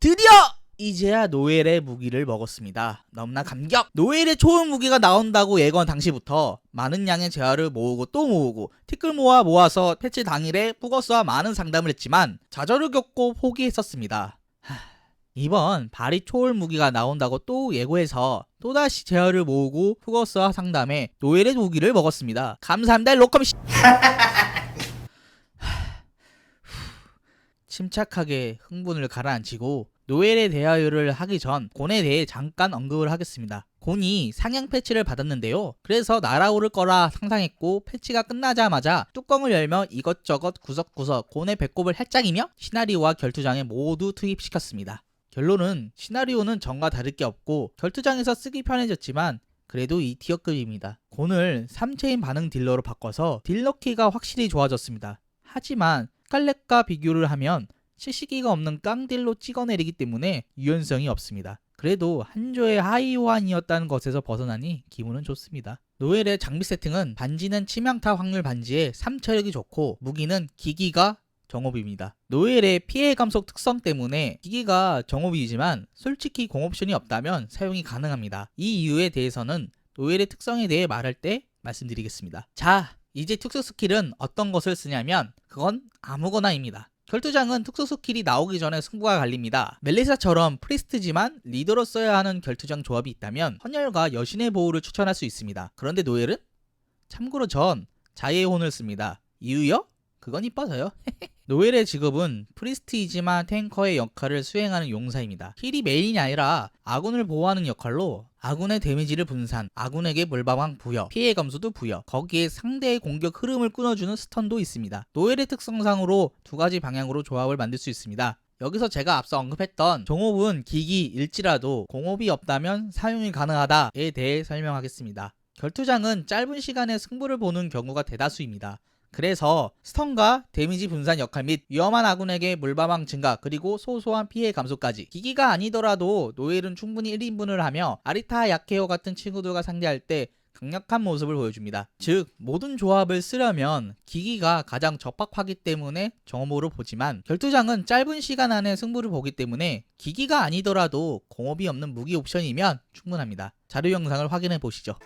드디어 이제야 노엘의 무기를 먹었습니다. 너무나 감격! 노엘의 초음 무기가 나온다고 예건 당시부터 많은 양의 재화를 모으고 또 모으고 티끌 모아 모아서 패치 당일에 푸거스와 많은 상담을 했지만 좌절을 겪고 포기했었습니다. 하, 이번 바리 초월 무기가 나온다고 또 예고해서 또다시 재화를 모으고 푸거스와 상담해 노엘의 무기를 먹었습니다. 감사합니다 로컴 씨. 침착하게 흥분을 가라앉히고 노엘에 대하여를 하기 전 곤에 대해 잠깐 언급을 하겠습니다. 곤이 상향 패치를 받았는데요. 그래서 날아오를 거라 상상했고 패치가 끝나자마자 뚜껑을 열며 이것저것 구석구석 곤의 배꼽을 할짝이며 시나리오와 결투장에 모두 투입시켰습니다. 결론은 시나리오는 전과 다를 게 없고 결투장에서 쓰기 편해졌지만 그래도 이 티어급입니다. 곤을 3체인 반응 딜러로 바꿔서 딜러 키가 확실히 좋아졌습니다. 하지만 스칼렛과 비교를 하면 시시기가 없는 깡딜로 찍어내리기 때문에 유연성이 없습니다. 그래도 한조의 하이호환이었다는 것에서 벗어나니 기분은 좋습니다. 노엘의 장비 세팅은 반지는 치명타 확률 반지에 3체력이 좋고 무기는 기기가 정업입니다. 노엘의 피해 감속 특성 때문에 기기가 정업이지만 솔직히 공옵션이 없다면 사용이 가능합니다. 이 이유에 대해서는 노엘의 특성에 대해 말할 때 말씀드리겠습니다. 자, 이제 특수 스킬은 어떤 것을 쓰냐면 그건 아무거나입니다. 결투장은 특수 스킬이 나오기 전에 승부가 갈립니다. 멜리사처럼 프리스트지만 리더로 써야 하는 결투장 조합이 있다면 헌혈과 여신의 보호를 추천할 수 있습니다. 그런데 노엘은? 참고로 전 자의 혼을 씁니다. 이유요? 그건 이뻐서요. 노엘의 직업은 프리스트이지만 탱커의 역할을 수행하는 용사입니다. 힐이 메인이 아니라 아군을 보호하는 역할로 아군의 데미지를 분산, 아군에게 물방망 부여, 피해 감소도 부여, 거기에 상대의 공격 흐름을 끊어주는 스턴도 있습니다. 노엘의 특성상으로 두 가지 방향으로 조합을 만들 수 있습니다. 여기서 제가 앞서 언급했던 종업은 기기일지라도 공업이 없다면 사용이 가능하다에 대해 설명하겠습니다. 결투장은 짧은 시간에 승부를 보는 경우가 대다수입니다. 그래서 스턴과 데미지 분산 역할 및 위험한 아군에게 물바망 증가 그리고 소소한 피해 감소까지 기기가 아니더라도 노엘은 충분히 1인분을 하며 아리타 야케오 같은 친구들과 상대할 때 강력한 모습을 보여줍니다. 즉 모든 조합을 쓰려면 기기가 가장 적합하기 때문에 정업으로 보지만 결투장은 짧은 시간 안에 승부를 보기 때문에 기기가 아니더라도 공업이 없는 무기 옵션이면 충분합니다. 자료 영상을 확인해 보시죠.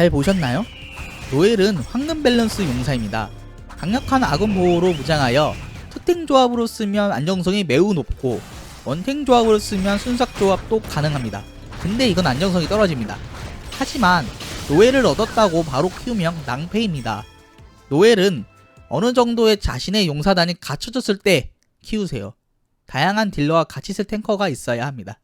잘 보셨나요? 노엘은 황금 밸런스 용사입니다. 강력한 아군 보호로 무장하여 투탱 조합으로 쓰면 안정성이 매우 높고 원탱 조합으로 쓰면 순삭 조합도 가능합니다. 근데 이건 안정성이 떨어집니다. 하지만 노엘을 얻었다고 바로 키우면 낭패입니다. 노엘은 어느 정도의 자신의 용사단이 갖춰졌을 때 키우세요. 다양한 딜러와 같이 쓸 탱커가 있어야 합니다.